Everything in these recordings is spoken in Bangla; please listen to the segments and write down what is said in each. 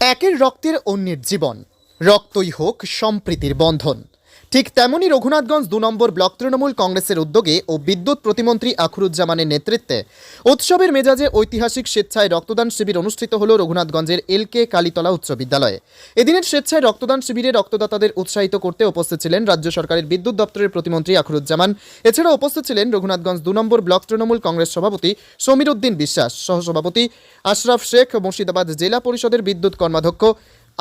একের রক্তের অন্যের জীবন রক্তই হোক সম্প্রীতির বন্ধন। ঠিক তেমনই রঘুনাথগঞ্জ দু নম্বর ব্লক তৃণমূল কংগ্রেসের উদ্যোগে ও বিদ্যুৎ প্রতিমন্ত্রী আখরুজ্জামানের নেতৃত্বে উৎসবের মেজাজে ঐতিহাসিক স্বেচ্ছায় রক্তদান শিবির অনুষ্ঠিত হল রঘুনাথগঞ্জের এলকে কালীতলা উচ্চ বিদ্যালয়ে। এদিনের স্বেচ্ছায় রক্তদান শিবিরে রক্তদাতাদের উৎসাহিত করতে উপস্থিত ছিলেন রাজ্য সরকারের বিদ্যুৎ দপ্তরের প্রতিমন্ত্রী আখরুজ্জামান। এছাড়াও উপস্থিত ছিলেন রঘুনাথগঞ্জ দু নম্বর ব্লক তৃণমূল কংগ্রেস সভাপতি সমীর উদ্দিন বিশ্বাস, সহসভাপতি আশরাফ শেখ, মুর্শিদাবাদ জেলা পরিষদের বিদ্যুৎ কর্মাধ্যক্ষ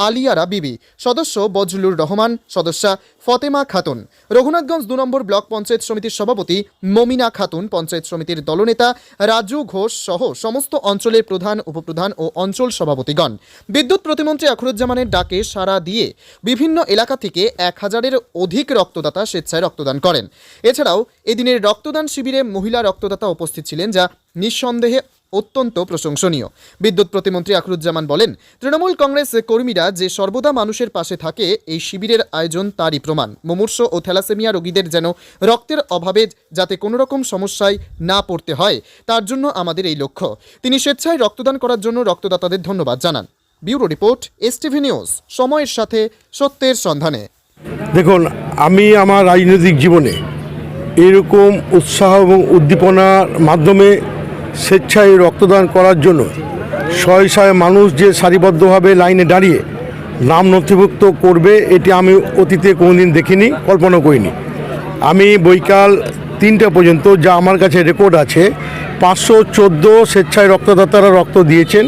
আলিয়ারা বিবি। সদস্য বজলুর রহমান, সদস্যা ফতেমা খাতুন। রঘুনাথগঞ্জ দু নম্বর ব্লক পঞ্চায়েত সমিতির সভাপতি মমিনা খাতুন, পঞ্চায়েত সমিতির দলনেতা রাজু ঘোষ সহ সমস্ত অঞ্চলের প্রধান, উপপ্রধান ও অঞ্চল সভাপতিগণ। বিদ্যুৎ প্রতিমন্ত্রী আখরুজ্জামানের ডাকে সাড়া দিয়ে বিভিন্ন এলাকা থেকে এক হাজারের অধিক রক্তদাতা স্বেচ্ছায় রক্তদান করেন। এছাড়াও এদিনের রক্তদান শিবিরে মহিলা রক্তদাতা উপস্থিত ছিলেন, যা নিঃসন্দেহে অত্যন্ত প্রশংসনীয়। বিদ্যুৎ প্রতিমন্ত্রী আখরুজ্জামান বলেন, তৃণমূল কংগ্রেস কর্মীরা যে সর্বদা মানুষের পাশে থাকে, এই শিবিরের আয়োজন তারই প্রমাণ। মুমূর্ষ ও থ্যালাসেমিয়া রোগীদের যেন রক্তের অভাবে যাতে কোনো রকম সমস্যায় না পড়তে হয়, তার জন্য আমাদের এই লক্ষ্য। তিনি স্বেচ্ছায় রক্তদান করার জন্য রক্তদাতাদের ধন্যবাদ জানান। ব্যুরো রিপোর্ট, এসটিভি নিউজ, সময়ের সাথে সত্যের সন্ধানে। দেখুন, আমি আমার রাজনৈতিক জীবনে এরকম উৎসাহ এবং উদ্দীপনার মাধ্যমে স্বেচ্ছায় রক্তদান করার জন্য শয়ে শয়ে মানুষ যে সারিবদ্ধভাবে লাইনে দাঁড়িয়ে নাম নথিভুক্ত করবে, এটি আমি অতীতে কোনোদিন দেখিনি কল্পনা করিনি। আমি বৈকাল তিনটা পর্যন্ত যা আমার কাছে রেকর্ড আছে, পাঁচশো চোদ্দ স্বেচ্ছায় রক্তদাতারা রক্ত দিয়েছেন।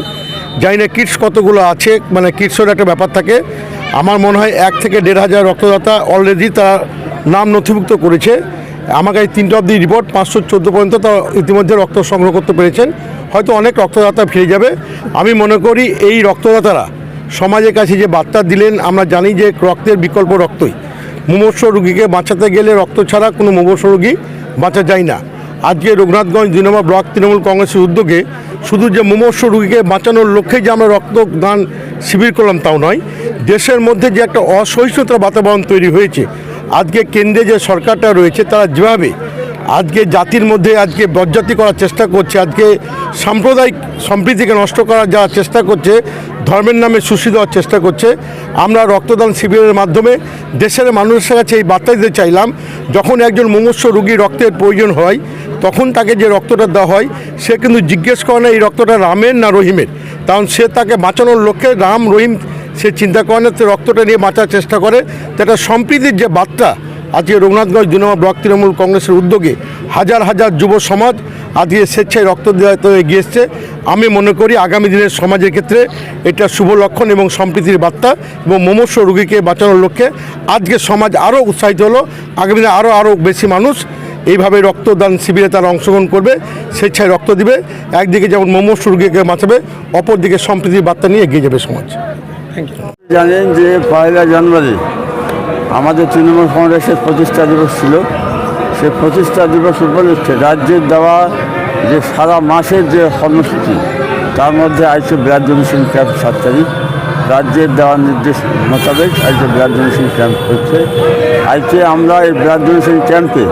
জানি না কিটস কতগুলো আছে মানে কিটসের একটা ব্যাপার থাকে। আমার মনে হয় এক থেকে দেড় হাজার রক্তদাতা অলরেডি তারা নাম নথিভুক্ত করেছে। আমার কাছে তিনটা অব্দি রিপোর্ট পাঁচশো চোদ্দ পর্যন্ত তারা ইতিমধ্যে রক্ত সংগ্রহ করতে পেরেছেন। হয়তো অনেক রক্তদাতা ফিরে যাবে। আমি মনে করি এই রক্তদাতারা সমাজের কাছে যে বার্তা দিলেন, আমরা জানি যে রক্তের বিকল্প রক্তই। মুমর্ষ রুগীকে বাঁচাতে গেলে রক্ত ছাড়া কোনো মুমর্ষ রুগী বাঁচা যায় না। আজকে রঘুনাথগঞ্জ দুই নম্বর ব্লক তৃণমূল কংগ্রেসের উদ্যোগে শুধু যে মুমর্ষ রুগীকে বাঁচানোর লক্ষ্যে যে আমরা রক্তদান শিবির করলাম তাও নয়, দেশের মধ্যে যে একটা অসহিষ্ণুতার বাতাবরণ তৈরি হয়েছে আজকে কেন্দ্রে যে সরকারটা রয়েছে তারা যেভাবে আজকে জাতির মধ্যে আজকে বজ্জাতি করার চেষ্টা করছে, আজকে সাম্প্রদায়িক সম্প্রীতিকে নষ্ট করার যারা চেষ্টা করছে, ধর্মের নামে সুশি দেওয়ার চেষ্টা করছে। আমরা রক্তদান শিবিরের মাধ্যমে দেশের মানুষের কাছে এই বার্তা দিতে চাইলাম, যখন একজন মুমূর্ষ রুগী রক্তের প্রয়োজন হয়, তখন তাকে যে রক্তটা দেওয়া হয়, সে কিন্তু জিজ্ঞেস করে না এই রক্তটা রামের না রহিমের। কারণ সে তাকে বাঁচানোর লক্ষ্যে রাম রহিম সে চিন্তা করে না রক্তটা নিয়ে বাঁচার চেষ্টা করে। তো একটা সম্প্রীতির যে বার্তা, আজকে রঘুনাথগঞ্জ দুই নম্বর ব্লক তৃণমূল কংগ্রেসের উদ্যোগে হাজার হাজার যুব সমাজ আজকে স্বেচ্ছায় রক্ত এগিয়ে এসছে। আমি মনে করি আগামী দিনের সমাজের ক্ষেত্রে এটা শুভ লক্ষণ এবং সম্প্রীতির বার্তা এবং মুমূর্ষ রোগীকে বাঁচানোর লক্ষ্যে আজকে সমাজ আরও উৎসাহিত হলো। আগামী দিনে আরও আরও বেশি মানুষ এইভাবে রক্তদান শিবিরে তারা অংশগ্রহণ করবে, স্বেচ্ছায় রক্ত দিবে। একদিকে যেমন মুমূর্ষ রোগীকে বাঁচাবে, অপরদিকে সম্প্রীতির বার্তা নিয়ে এগিয়ে যাবে সমাজ। জানেন যে পয়লা জানুয়ারি আমাদের তৃণমূল কংগ্রেসের প্রতিষ্ঠা দিবস ছিল। সে প্রতিষ্ঠা দিবস উপলক্ষে রাজ্যের দেওয়া যে সারা মাসের যে কর্মসূচি, তার মধ্যে ব্লাড ডোনেশন ক্যাম্প সাত তারিখ রাজ্যের দেওয়া নির্দেশ মোতাবেক আজকে ডোনেশন ক্যাম্প হচ্ছে। আজকে আমরা এই ডোনেশন ক্যাম্পে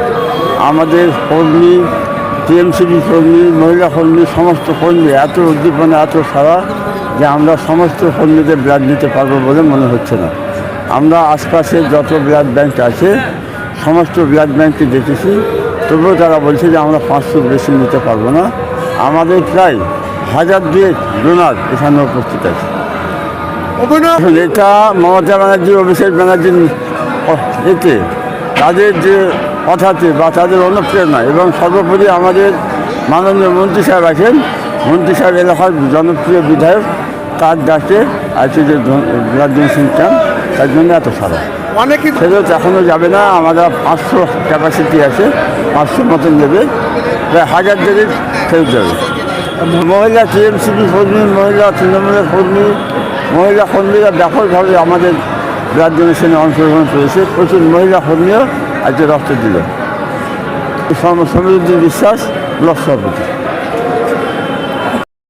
আমাদের কর্মী, টিএমসিবি কর্মী, মহিলা কর্মী, সমস্ত কর্মী এত উদ্দীপনা, এত সারা যে আমরা সমস্ত কর্মীদের ব্লাড নিতে পারব বলে মনে হচ্ছে না। আমরা আশপাশে যত ব্লাড ব্যাংক আছে সমস্ত ব্লাড ব্যাংককে দেখেছি। তবুও তারা বলছে যে আমরা পাঁচশো বেশি নিতে পারব না। আমাদের প্রায় হাজার দুয়েক ডোনার এখানে উপস্থিত আছে। এটা মমতা ব্যানার্জি অভিষেক ব্যানার্জির এতে তাদের যে কথাতে বা তাদের অনুপ্রেরণা এবং সর্বোপরি আমাদের মাননীয় মন্ত্রী সাহেব আছেন। মন্ত্রী সাহেব এলাকার জনপ্রিয় বিধায়ক। তার ডাকে আছে যে ডোনেশন ক্যাম্প তার জন্য এত সারা। অনেকে ফেরত এখনও যাবে না আমাদের পাঁচশো ক্যাপাসিটি আছে পাঁচশো মতন দেবে প্রায় হাজার দেড়েক ফেরত যাবে। মহিলা টিএমসিপি কর্মী মহিলা তৃণমূলের কর্মী মহিলা কর্মীরা ব্যাপকভাবে আমাদের ডোনেশনে অংশগ্রহণ করেছে। প্রচুর মহিলা কর্মীও আজকে রক্ত দিল। সমৃদ্ধি বিশ্বাস ব্লক সভাপতি